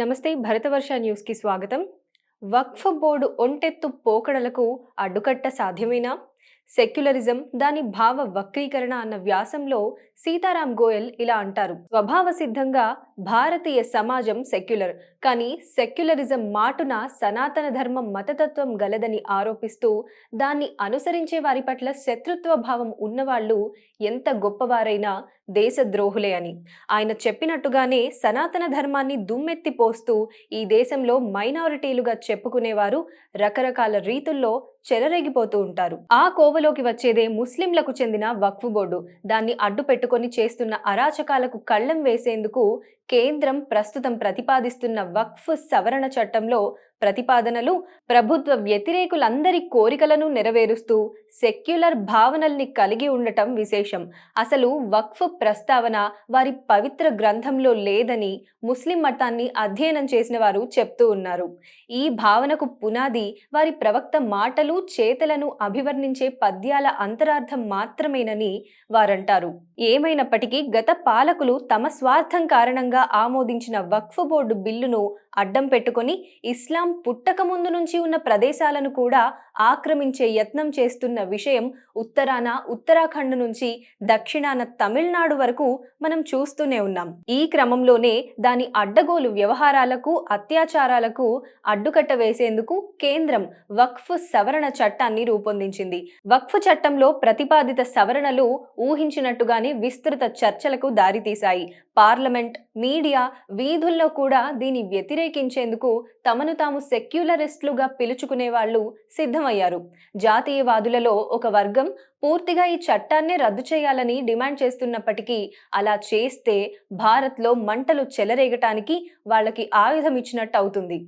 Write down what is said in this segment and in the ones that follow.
నమస్తే భరతవర్ష న్యూస్కి స్వాగతం. వక్ఫ్ బోర్డు ఒంటెత్తు పోకడలకు అడ్డుకట్ట సాధ్యమేనా? సెక్యులరిజం దాని భావ వక్రీకరణ అన్న వ్యాసంలో సీతారాం గోయల్ ఇలా అంటారు. స్వభావ సిద్ధంగా భారతీయ సమాజం సెక్యులర్ కానీ సెక్యులరిజం మాటున సనాతన ధర్మం మతతత్వం గలదని ఆరోపిస్తూ దాన్ని అనుసరించే వారి పట్ల శత్రుత్వ భావం ఉన్నవాళ్ళు ఎంత గొప్పవారైనా దేశద్రోహులే అని. ఆయన చెప్పినట్టుగానే సనాతన ధర్మాన్ని దుమ్మెత్తి పోస్తూ ఈ దేశంలో మైనారిటీలుగా చెప్పుకునేవారు రకరకాల రీతుల్లో చెలరేగిపోతూ ఉంటారు. ఆ కోవలోకి వచ్చేదే ముస్లింలకు చెందిన వక్ఫ్ బోర్డు. దాన్ని అడ్డు పెట్టుకొని చేస్తున్న అరాచకాలకు కళ్ళం వేసేందుకు కేంద్రం ప్రస్తుతం ప్రతిపాదిస్తున్న వక్ఫ్ సవరణ చట్టంలో ప్రతిపాదనలు ప్రభుత్వ వ్యతిరేకులందరి కోరికలను నెరవేరుస్తూ సెక్యులర్ భావనల్ని కలిగి ఉండటం విశేషం. అసలు వక్ఫ్ ప్రస్తావన వారి పవిత్ర గ్రంథంలో లేదని ముస్లిం మతాన్ని అధ్యయనం చేసిన వారు చెప్తూ ఉన్నారు. ఈ భావనకు పునాది వారి ప్రవక్త మాటలు చేతలను అభివర్ణించే పద్యాల అంతరార్థం మాత్రమేనని వారంటారు. ఏమైనప్పటికీ గత పాలకులు తమ స్వార్థం కారణంగా ఆమోదించిన వక్ఫ్ బోర్డు బిల్లును అడ్డం పెట్టుకొని ఇస్లాం పుట్టక ముందు నుంచి ఉన్న ప్రదేశాలను కూడా ఆక్రమించే యత్నం చేస్తున్న విషయం ఉత్తరాన ఉత్తరాఖండ్ నుంచి దక్షిణాన తమిళనాడు వరకు మనం చూస్తూనే ఉన్నాం. ఈ క్రమంలోనే దాని అడ్డగోలు వ్యవహారాలకు అత్యాచారాలకు అడ్డుకట్ట వేసేందుకు కేంద్రం వక్ఫ్ సవరణ చట్టాన్ని రూపొందించింది. వక్ఫ్ చట్టంలో ప్రతిపాదిత సవరణలు ఊహించినట్టుగానే విస్తృత చర్చలకు దారితీశాయి. పార్లమెంట్ మీడియా వీధుల్లో కూడా దీని వ్యతిరేక వ్యతిరేకించేందుకు తమను తాము సెక్యులరిస్టులుగా పిలుచుకునే వాళ్ళు సిద్ధమయ్యారు. జాతీయవాదులలో ఒక వర్గం పూర్తిగా ఈ చట్టాన్నే రద్దు చేయాలని డిమాండ్ చేస్తున్నప్పటికీ అలా చేస్తే భారత్లో మంటలు చెలరేగటానికి వాళ్ళకి ఆయుధం ఇచ్చినట్టు అవుతుంది.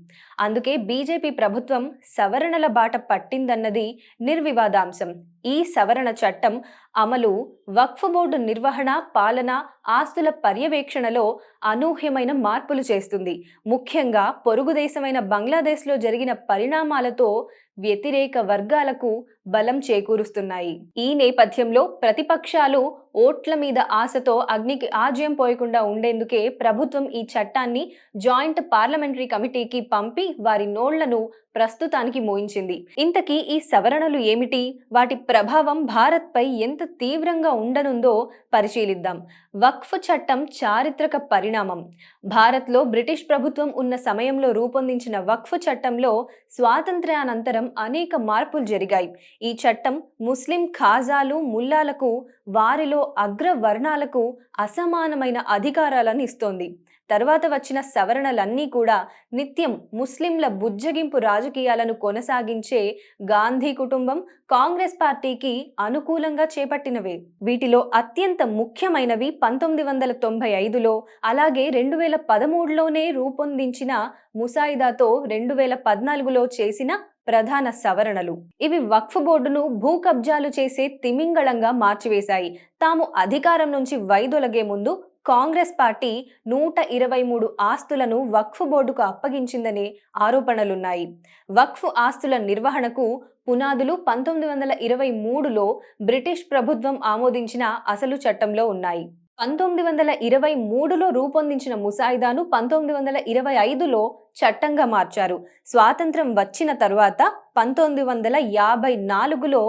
అందుకే బీజేపీ ప్రభుత్వం సవరణల బాట పట్టిందన్నది నిర్వివాదాంశం. ఈ సవరణ చట్టం అమలు వక్ఫ్ బోర్డు నిర్వహణ పాలన ఆస్తుల పర్యవేక్షణలో అనూహ్యమైన మార్పులు చేస్తుంది. ముఖ్యంగా పొరుగు దేశమైన బంగ్లాదేశ్లో జరిగిన పరిణామాలతో వ్యతిరేక వర్గాలకు బలం చేకూరుస్తున్నాయి. ఈ నేపథ్యంలో ప్రతిపక్షాలు ఓట్ల మీద ఆశతో అగ్నికి ఆజ్యం పోయకుండా ఉండేందుకే ప్రభుత్వం ఈ చట్టాన్ని జాయింట్ పార్లమెంటరీ కమిటీకి పంపి వారి నోళ్ళను ప్రస్తుతానికి మోయించింది. ఇంతకీ ఈ సవరణలు ఏమిటి? వాటి ప్రభావం భారత్పై ఎంత తీవ్రంగా ఉండనుందో పరిశీలిద్దాం. వక్ఫ్ చట్టం చారిత్రక పరిణామం. భారత్లో బ్రిటిష్ ప్రభుత్వం ఉన్న సమయంలో రూపొందించిన వక్ఫ్ చట్టంలో స్వాతంత్ర్యానంతరం అనేక మార్పులు జరిగాయి. ఈ చట్టం ముస్లిం ఖాజాలు ముల్లాలకు వారిలో అగ్రవర్ణాలకు అసమానమైన అధికారాలను ఇస్తోంది. తర్వాత వచ్చిన సవరణలన్నీ కూడా నిత్యం ముస్లింల బుజ్జగింపు రాజకీయాలను కొనసాగించే గాంధీ కుటుంబం కాంగ్రెస్ పార్టీకి అనుకూలంగా చేపట్టినవే. వీటిలో అత్యంత ముఖ్యమైనవి పంతొమ్మిది వందల తొంభై ఐదులో అలాగే రెండు వేల పదమూడులోనే రూపొందించిన ముసాయిదాతో రెండు వేల పద్నాలుగులో చేసిన ప్రధాన సవరణలు. ఇవి వక్ఫ్ బోర్డును భూ కబ్జాలు చేసే తిమింగళంగా మార్చివేశాయి. తాము అధికారం నుంచి వైదొలగే ముందు కాంగ్రెస్ పార్టీ నూట ఇరవై మూడు ఆస్తులను వక్ఫ్ బోర్డుకు అప్పగించిందనే ఆరోపణలున్నాయి. వక్ఫ్ ఆస్తుల నిర్వహణకు పునాదులు పంతొమ్మిది వందల ఇరవై మూడులో బ్రిటిష్ ప్రభుత్వం ఆమోదించిన అసలు చట్టంలో ఉన్నాయి. పంతొమ్మిది వందల ఇరవై మూడులో రూపొందించిన ముసాయిదాను పంతొమ్మిది వందల ఇరవై ఐదులో చట్టంగా మార్చారు. స్వాతంత్రం వచ్చిన తరువాత పంతొమ్మిది వందల యాభై నాలుగులో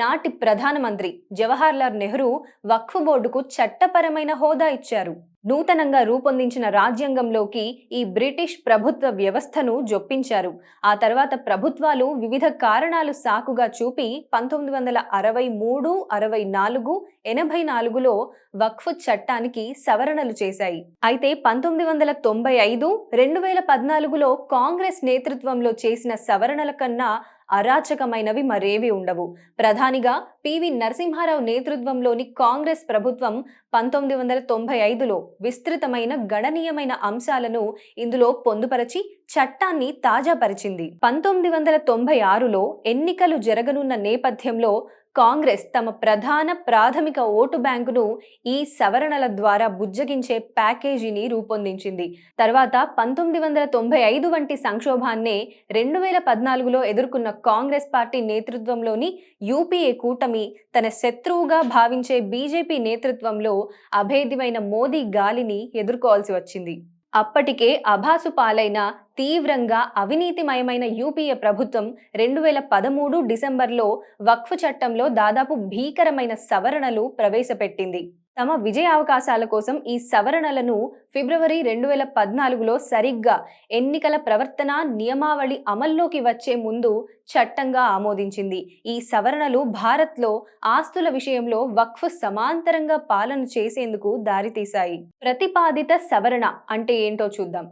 నాటి ప్రధానమంత్రి జవహర్లాల్ నెహ్రూ వక్ఫ్ బోర్డుకు చట్టపరమైన హోదా ఇచ్చారు. నూతనంగా రూపొందించిన రాజ్యాంగంలోకి ఈ బ్రిటిష్ ప్రభుత్వ వ్యవస్థను జొప్పించారు. ఆ తర్వాత ప్రభుత్వాలు వివిధ కారణాలు సాకుగా చూపి పంతొమ్మిది వందల అరవై మూడు అరవై నాలుగు ఎనభై నాలుగులో వక్ఫ్ చట్టానికి సవరణలు చేశాయి. అయితే పంతొమ్మిది వందల తొంభై ఐదు రెండు వేల పద్నాలుగులో కాంగ్రెస్ నేతృత్వంలో చేసిన సవరణల కన్నా అరాచకమైనవి మరేవి ఉండవు. ప్రధానిగా పివి నరసింహారావు నేతృత్వంలోని కాంగ్రెస్ ప్రభుత్వం పంతొమ్మిది వందల తొంభై ఐదులో విస్తృతమైన గణనీయమైన అంశాలను ఇందులో పొందుపరచి చట్టాన్ని తాజాపరిచింది. పంతొమ్మిది వందల తొంభై ఆరులో ఎన్నికలు జరగనున్న నేపథ్యంలో కాంగ్రెస్ తమ ప్రధాన ప్రాథమిక ఓటు బ్యాంకును ఈ సవరణల ద్వారా బుజ్జగించే ప్యాకేజీని రూపొందించింది. తర్వాత పంతొమ్మిది వందల తొంభై ఐదు వంటి సంక్షోభాన్నే రెండు వేల పద్నాలుగులో ఎదుర్కొన్న కాంగ్రెస్ పార్టీ నేతృత్వంలోని యూపీఏ కూటమి తన శత్రువుగా భావించే బీజేపీ నేతృత్వంలో అభేద్యమైన మోదీ గాలిని ఎదుర్కోవాల్సి వచ్చింది. అప్పటికే అభాసు పాలైన తీవ్రంగా అవినీతిమయమైన యూపీఏ ప్రభుత్వం రెండు వేల పదమూడు డిసెంబర్లో వక్ఫ్ చట్టంలో దాదాపు భీకరమైన సవరణలు ప్రవేశపెట్టింది. తమ విజయ అవకాశాల కోసం ఈ సవరణలను ఫిబ్రవరి రెండు వేల పద్నాలుగులో సరిగ్గా ఎన్నికల ప్రవర్తన నియమావళి అమల్లోకి వచ్చే ముందు చట్టంగా ఆమోదించింది. ఈ సవరణలు భారత్లో ఆస్తుల విషయంలో వక్ఫ్ సమాంతరంగా పాలన చేసేందుకు దారితీశాయి. ప్రతిపాదిత సవరణ అంటే ఏంటో చూద్దాం.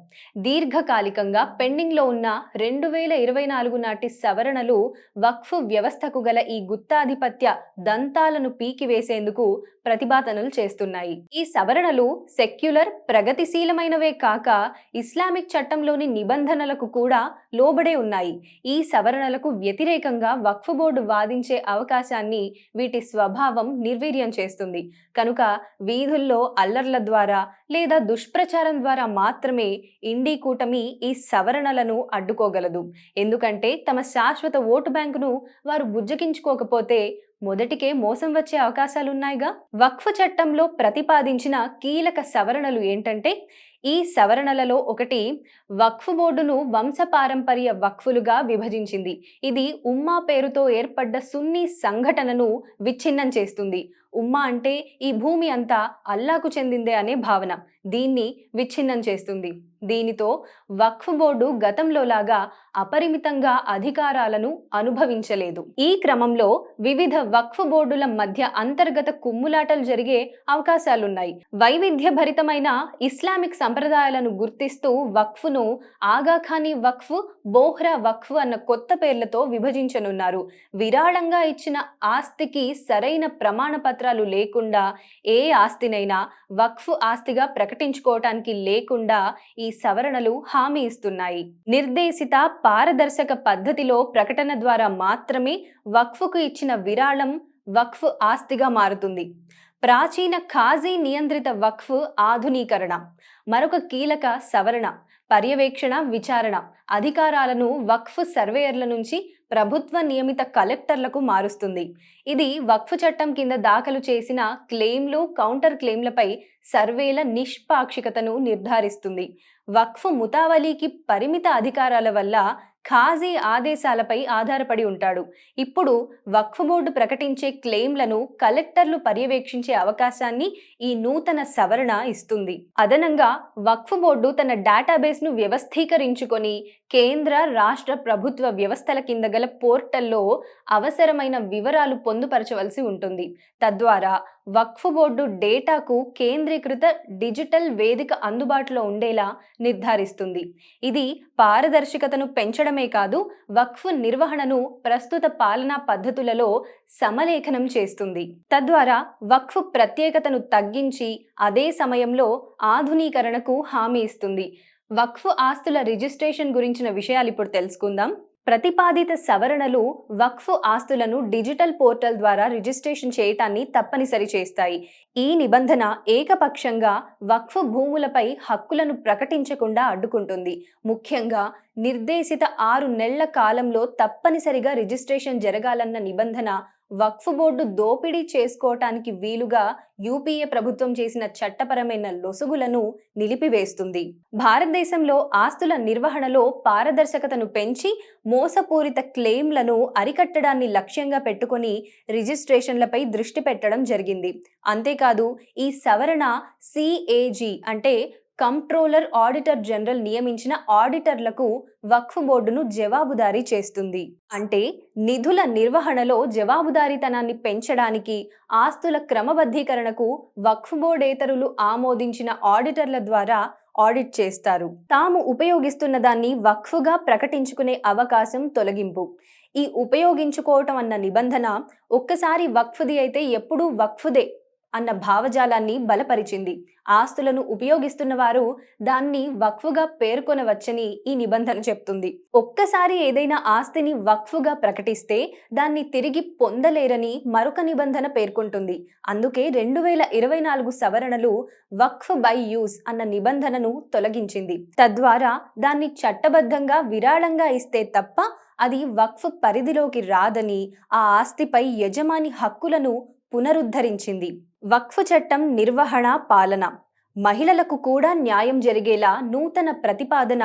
దీర్ఘకాలికంగా పెండింగ్లో ఉన్న రెండు వేల ఇరవై నాలుగు నాటి సవరణలు వక్ఫ్ వ్యవస్థకు గల ఈ గుత్తాధిపత్య దంతాలను పీకివేసేందుకు ప్రతిపాదనలు చేస్తున్నాయి. ఈ సవరణలు సెక్యులర్ ప్రగతిశీలమైనవే కాక ఇస్లామిక్ చట్టంలోని నిబంధనలకు కూడా లోబడే ఉన్నాయి. ఈ సవరణలకు వ్యతిరేకంగా వక్ఫ్ బోర్డు వాదించే అవకాశాన్ని వీటి స్వభావం నిర్వీర్యం చేస్తుంది. కనుక వీధుల్లో అల్లర్ల ద్వారా లేదా దుష్ప్రచారం ద్వారా మాత్రమే ఇండి కూటమి ఈ సవరణలను అడ్డుకోగలదు. ఎందుకంటే తమ శాశ్వత ఓటు బ్యాంకును వారు బుజ్జగించుకోకపోతే మొదటికే మోసం వచ్చే అవకాశాలున్నాయిగా? వక్ఫ్ చట్టంలో ప్రతిపాదించిన కీలక సవరణలు ఏంటంటే ఈ సవరణలలో ఒకటి వక్ఫ్ బోర్డును వంశపారంపర్య వక్ఫులుగా విభజించింది. ఇది ఉమ్మా పేరుతో ఏర్పడ్డ సున్నీ సంఘటనను విచ్ఛిన్నం చేస్తుంది. ఉమ్మా అంటే ఈ భూమి అంతా అల్లాకు చెందిందే అనే భావన. దీన్ని విచ్ఛిన్నం చేస్తుంది. దీనితో వక్ఫ్ బోర్డు గతంలోలాగా అపరిమితంగా అధికారాలను అనుభవించలేదు. ఈ క్రమంలో వివిధ వక్ఫ్ బోర్డుల మధ్య అంతర్గత కుమ్ములాటలు జరిగే అవకాశాలున్నాయి. వైవిధ్యభరితమైన ఇస్లామిక్ సంప్రదాయాలను గుర్తిస్తూ వక్ఫ్ను ఆగాఖానీ వక్ఫ్ బోహ్రా వక్ఫ్ అన్న కొత్త పేర్లతో విభజించనున్నారు. విరాళంగా ఇచ్చిన ఆస్తికి సరైన ప్రమాణ పత్రాలు లేకుండా ఏ ఆస్తినైనా వక్ఫ్ ఆస్తిగా ప్రకటించుకోవటానికి లేకుండా ఈ సవరణలు హామీ ఇస్తున్నాయి. నిర్దేశిత పారదర్శక పద్ధతిలో ప్రకటన ద్వారా మాత్రమే వక్ఫ్కు ఇచ్చిన విరాళం వక్ఫ్ ఆస్తిగా మారుతుంది. ప్రాచీన ఖాజీ నియంత్రిత వక్ఫ్ ఆధునీకరణ మరొక కీలక సవరణ పర్యవేక్షణ విచారణ అధికారాలను వక్ఫ్ సర్వేయర్ల నుంచి ప్రభుత్వ నియమిత కలెక్టర్లకు మారుస్తుంది. ఇది వక్ఫ్ చట్టం కింద దాఖలు చేసిన క్లెయిమ్లు కౌంటర్ క్లెయిమ్లపై సర్వేల నిష్పాక్షికతను నిర్ధారిస్తుంది. వక్ఫ్ ముతావలీకి పరిమిత అధికారాల వల్ల ఖాజీ ఆదేశాలపై ఆధారపడి ఉంటాడు. ఇప్పుడు వక్ఫ్ బోర్డు ప్రకటించే క్లెయిమ్లను కలెక్టర్లు పర్యవేక్షించే అవకాశాన్ని ఈ నూతన సవరణ ఇస్తుంది. అదనంగా వక్ఫ్ బోర్డు తన డేటాబేస్ను వ్యవస్థీకరించుకొని కేంద్ర రాష్ట్ర ప్రభుత్వ వ్యవస్థల కింద గల పోర్టల్లో అవసరమైన వివరాలు పొందుపరచవలసి ఉంటుంది. తద్వారా వక్ఫ్ బోర్డు డేటాకు కేంద్రీకృత డిజిటల్ వేదిక అందుబాటులో ఉండేలా నిర్ధారిస్తుంది. ఇది పారదర్శకతను పెంచడమే కాదు వక్ఫ్ నిర్వహణను ప్రస్తుత పాలనా పద్ధతులలో సమలేఖనం చేస్తుంది. తద్వారా వక్ఫ్ ప్రత్యేకతను తగ్గించి అదే సమయంలో ఆధునీకరణకు హామీ ఇస్తుంది. వక్ఫ్ ఆస్తుల రిజిస్ట్రేషన్ గురించిన విషయాలు ఇప్పుడు తెలుసుకుందాం. ప్రతిపాదిత సవరణలు వక్ఫ్ ఆస్తులను డిజిటల్ పోర్టల్ ద్వారా రిజిస్ట్రేషన్ చేయటాన్ని తప్పనిసరి చేస్తాయి. ఈ నిబంధన ఏకపక్షంగా వక్ఫ్ భూములపై హక్కులను ప్రకటించకుండా అడ్డుకుంటుంది. ముఖ్యంగా నిర్దేశిత ఆరు నెలల కాలంలో తప్పనిసరిగా రిజిస్ట్రేషన్ జరగాలన్న నిబంధన వక్ఫ్ బోర్డు దోపిడీ చేసుకోవటానికి వీలుగా యూపీఏ ప్రభుత్వం చేసిన చట్టపరమైన లొసుగులను నిలిపివేస్తుంది. భారతదేశంలో ఆస్తుల నిర్వహణలో పారదర్శకతను పెంచి మోసపూరిత క్లెయిమ్లను అరికట్టడాన్ని లక్ష్యంగా పెట్టుకొని రిజిస్ట్రేషన్లపై దృష్టి పెట్టడం జరిగింది. అంతేకాదు ఈ సవరణ సిఏజీ అంటే కంట్రోలర్ ఆడిటర్ జనరల్ నియమించిన ఆడిటర్లకు వక్ఫ్ బోర్డును జవాబుదారీ చేస్తుంది. అంటే నిధుల నిర్వహణలో జవాబుదారీతనాన్ని పెంచడానికి ఆస్తుల క్రమబద్ధీకరణకు వక్ఫ్ బోర్డేతరులు ఆమోదించిన ఆడిటర్ల ద్వారా ఆడిట్ చేస్తారు. తాము ఉపయోగిస్తున్న దాన్ని వక్ఫ్గా ప్రకటించుకునే అవకాశం తొలగింపు. ఈ ఉపయోగించుకోవటం అన్న నిబంధన ఒక్కసారి వక్ఫ్ది అయితే ఎప్పుడూ వక్ఫ్దే. అన్న భావజాలాన్ని బలపరిచింది. ఆస్తులను ఉపయోగిస్తున్న వారు దాన్ని వక్ఫుగా పేర్కొనవచ్చని ఈ నిబంధన చెప్తుంది. ఒక్కసారి ఏదైనా ఆస్తిని వక్ఫుగా ప్రకటిస్తే దాన్ని తిరిగి పొందలేరని మరొక నిబంధన పేర్కొంటుంది. అందుకే రెండు వేల ఇరవై నాలుగు సవరణలు వక్ఫ్ బై యూస్ అన్న నిబంధనను తొలగించింది. తద్వారా దాన్ని చట్టబద్ధంగా విరాళంగా ఇస్తే తప్ప అది వక్ఫ్ పరిధిలోకి రాదని ఆ ఆస్తిపై యజమాని హక్కులను పునరుద్ధరించింది. వక్ఫ్ చట్టం నిర్వహణ పాలన. మహిళలకు కూడా న్యాయం జరిగేలా నూతన ప్రతిపాదన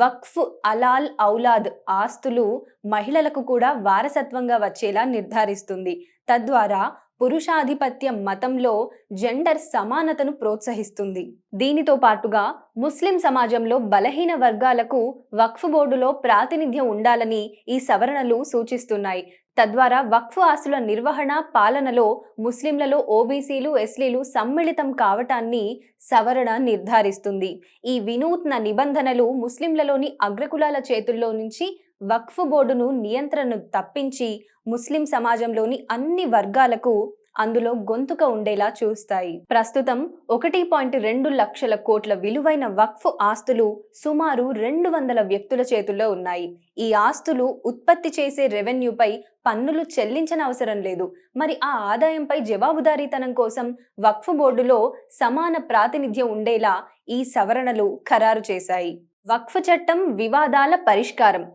వక్ఫ్ అలాల్ ఔలాద్ ఆస్తులు మహిళలకు కూడా వారసత్వంగా వచ్చేలా నిర్ధారిస్తుంది. తద్వారా పురుషాధిపత్య మతంలో జెండర్ సమానతను ప్రోత్సహిస్తుంది. దీనితో పాటుగా ముస్లిం సమాజంలో బలహీన వర్గాలకు వక్ఫ్ బోర్డులో ప్రాతినిధ్యం ఉండాలని ఈ సవరణలు సూచిస్తున్నాయి. తద్వారా వక్ఫ్ ఆస్తుల నిర్వహణ పాలనలో ముస్లింలలో ఓబీసీలు ఎస్లీలు సమ్మిళితం కావటాన్ని సవరణ నిర్ధారిస్తుంది. ఈ వినూత్న నిబంధనలు ముస్లింలలోని అగ్రకులాల చేతుల్లో నుంచి వక్ఫ్ బోర్డును నియంత్రణను తప్పించి ముస్లిం సమాజంలోని అన్ని వర్గాలకు అందులో గొంతుక ఉండేలా చూస్తాయి. ప్రస్తుతం ఒకటి పాయింట్ రెండు లక్షల కోట్ల విలువైన వక్ఫ్ ఆస్తులు సుమారు రెండు వందల వ్యక్తుల చేతుల్లో ఉన్నాయి. ఈ ఆస్తులు ఉత్పత్తి చేసే రెవెన్యూపై పన్నులు చెల్లించనవసరం లేదు. మరి ఆ ఆదాయంపై జవాబుదారీతనం కోసం వక్ఫ్ బోర్డులో సమాన ప్రాతినిధ్యం ఉండేలా ఈ సవరణలు ఖరారు చేశాయి. వక్ఫ్ చట్టం వివాదాల పరిష్కారం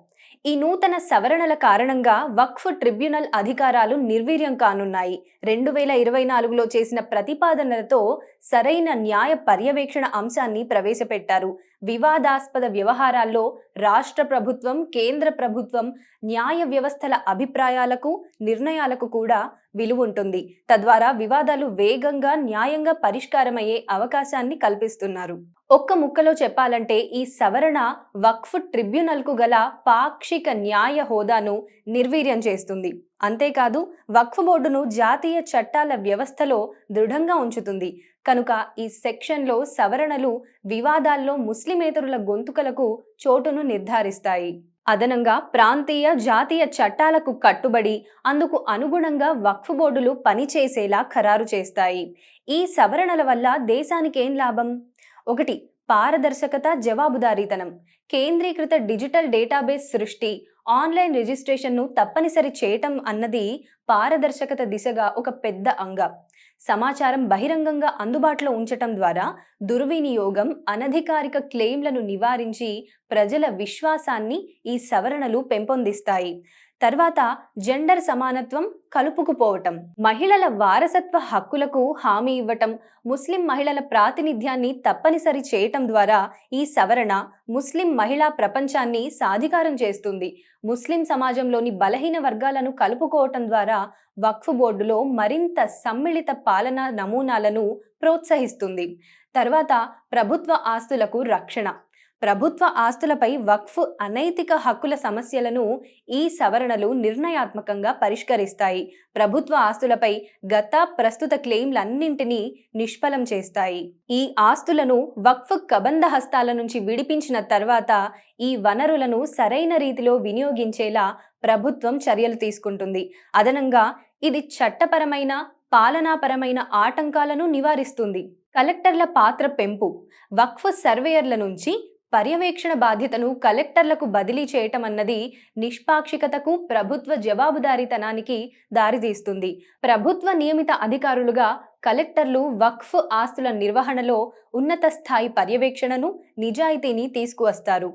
ఈ నూతన సవరణల కారణంగా వక్ఫ్ ట్రిబ్యునల్ అధికారాలు నిర్వీర్యం కానున్నాయి. రెండు వేల ఇరవై నాలుగులో చేసిన ప్రతిపాదనలతో సరైన న్యాయ పర్యవేక్షణ అంశాన్ని ప్రవేశపెట్టారు. వివాదాస్పద వ్యవహారాల్లో రాష్ట్ర ప్రభుత్వం కేంద్ర ప్రభుత్వం న్యాయ వ్యవస్థల అభిప్రాయాలకు నిర్ణయాలకు కూడా విలువ ఉంటుంది తద్వారా వివాదాలు వేగంగా న్యాయంగా పరిష్కారమయ్యే అవకాశాన్ని కల్పిస్తున్నారు. ఒక్క ముక్కలో చెప్పాలంటే ఈ సవరణ వక్ఫ్ ట్రిబ్యునల్కు గల పాక్షిక న్యాయ హోదాను నిర్వీర్యం చేస్తుంది. అంతేకాదు వక్ఫ్ బోర్డును జాతీయ చట్టాల వ్యవస్థలో దృఢంగా ఉంచుతుంది. కనుక ఈ సెక్షన్లో సవరణలు వివాదాల్లో ముస్లిమేతరుల గొంతుకలకు చోటును నిర్ధారిస్తాయి. అదనంగా ప్రాంతీయ జాతీయ చట్టాలకు కట్టుబడి అందుకు అనుగుణంగా వక్ఫ్ బోర్డులు పనిచేసేలా ఖరారు చేస్తాయి. ఈ సవరణల వల్ల దేశానికి ఏం లాభం? ఒకటి పారదర్శకత జవాబుదారీతనం. కేంద్రీకృత డిజిటల్ డేటాబేస్ సృష్టి ఆన్లైన్ రిజిస్ట్రేషన్ను తప్పనిసరి చేయటం అన్నది పారదర్శకత దిశగా ఒక పెద్ద అంగం. సమాచారం బహిరంగంగా అందుబాటులో ఉంచటం ద్వారా దుర్వినియోగం అనధికారిక క్లెయిమ్లను నివారించి ప్రజల విశ్వాసాన్ని ఈ సవరణలు పెంపొందిస్తాయి. తర్వాత జెండర్ సమానత్వం కలుపుకుపోవటం. మహిళల వారసత్వ హక్కులకు హామీ ఇవ్వటం ముస్లిం మహిళల ప్రాతినిధ్యాన్ని తప్పనిసరి చేయటం ద్వారా ఈ సవరణ ముస్లిం మహిళా ప్రపంచాన్ని సాధికారం చేస్తుంది. ముస్లిం సమాజంలోని బలహీన వర్గాలను కలుపుకోవటం ద్వారా వక్ఫ్ బోర్డులో మరింత సమ్మిళిత పాలనా నమూనాలను ప్రోత్సహిస్తుంది. తర్వాత ప్రభుత్వ ఆస్తులకు రక్షణ. ప్రభుత్వ ఆస్తులపై వక్ఫ్ అనైతిక హక్కుల సమస్యలను ఈ సవరణలు నిర్ణయాత్మకంగా పరిష్కరిస్తాయి. ప్రభుత్వ ఆస్తులపై గత ప్రస్తుత క్లెయిమ్లన్నింటినీ నిష్ఫలం చేస్తాయి. ఈ ఆస్తులను వక్ఫ్ కబంధ హస్తాల నుంచి విడిపించిన తర్వాత ఈ వనరులను సరైన రీతిలో వినియోగించేలా ప్రభుత్వం చర్యలు తీసుకుంటుంది. అదనంగా ఇది చట్టపరమైన పాలనాపరమైన ఆటంకాలను నివారిస్తుంది. కలెక్టర్ల పాత్ర పెంపు. వక్ఫ్ సర్వేయర్ల నుంచి పర్యవేక్షణ బాధ్యతను కలెక్టర్లకు బదిలీ చేయటం అన్నది నిష్పాక్షికతకు ప్రభుత్వ జవాబుదారీతనానికి దారితీస్తుంది. ప్రభుత్వ నియమిత అధికారులుగా కలెక్టర్లు వక్ఫ్ ఆస్తుల నిర్వహణలో ఉన్నత స్థాయి పర్యవేక్షణను నిజాయితీని తీసుకువస్తారు.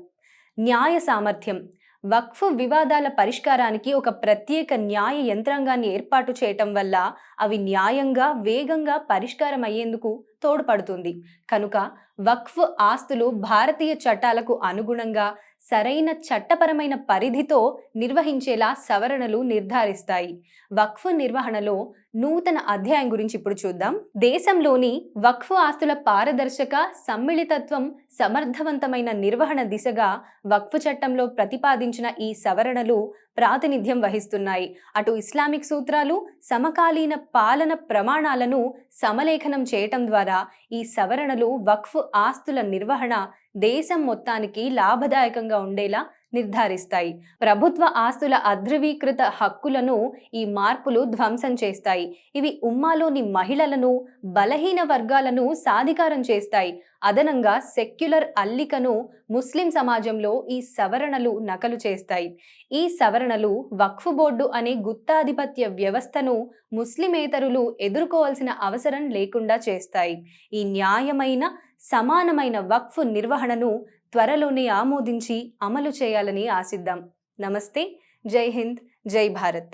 న్యాయ సామర్థ్యం వక్ఫ్ వివాదాల పరిష్కారానికి ఒక ప్రత్యేక న్యాయ యంత్రాంగాన్ని ఏర్పాటు చేయటం వల్ల అవి న్యాయంగా వేగంగా పరిష్కారం అయ్యేందుకు తోడ్పడుతుంది. కనుక వక్ఫ్ ఆస్తులు భారతీయ చట్టాలకు అనుగుణంగా సరైన చట్టపరమైన పరిధితో నిర్వహించేలా సవరణలు నిర్ధారిస్తాయి. వక్ఫ్ నిర్వహణలో నూతన అధ్యాయం గురించి ఇప్పుడు చూద్దాం. దేశంలోని వక్ఫ్ ఆస్తుల పారదర్శక సమ్మిళితత్వం సమర్థవంతమైన నిర్వహణ దిశగా వక్ఫ్ చట్టంలో ప్రతిపాదించిన ఈ సవరణలు ప్రాతినిధ్యం వహిస్తున్నాయి. అటు ఇస్లామిక్ సూత్రాలు సమకాలీన పాలన ప్రమాణాలను సమలేఖనం చేయటం ద్వారా ఈ సవరణలు వక్ఫ్ ఆస్తుల నిర్వహణ దేశం మొత్తానికి లాభదాయకంగా ఉండేలా నిర్ధారిస్తాయి. ప్రభుత్వ ఆస్తుల అధ్రువీకృత హక్కులను ఈ మార్పులు ధ్వంసం చేస్తాయి. ఇవి ఉమ్మాలోని మహిళలను బలహీన వర్గాలను సాధికారం చేస్తాయి. అదనంగా సెక్యులర్ అల్లికను ముస్లిం సమాజంలో ఈ సవరణలు నకలు చేస్తాయి. ఈ సవరణలు వక్ఫ్ బోర్డు అనే గుత్తాధిపత్య వ్యవస్థను ముస్లిమేతరులు ఎదుర్కోవాల్సిన అవసరం లేకుండా చేస్తాయి. ఈ న్యాయమైన సమానమైన వక్ఫ్ నిర్వహణను త్వరలోనే ఆమోదించి అమలు చేయాలని ఆశిద్దాం. నమస్తే. జై హింద్. జై భారత్.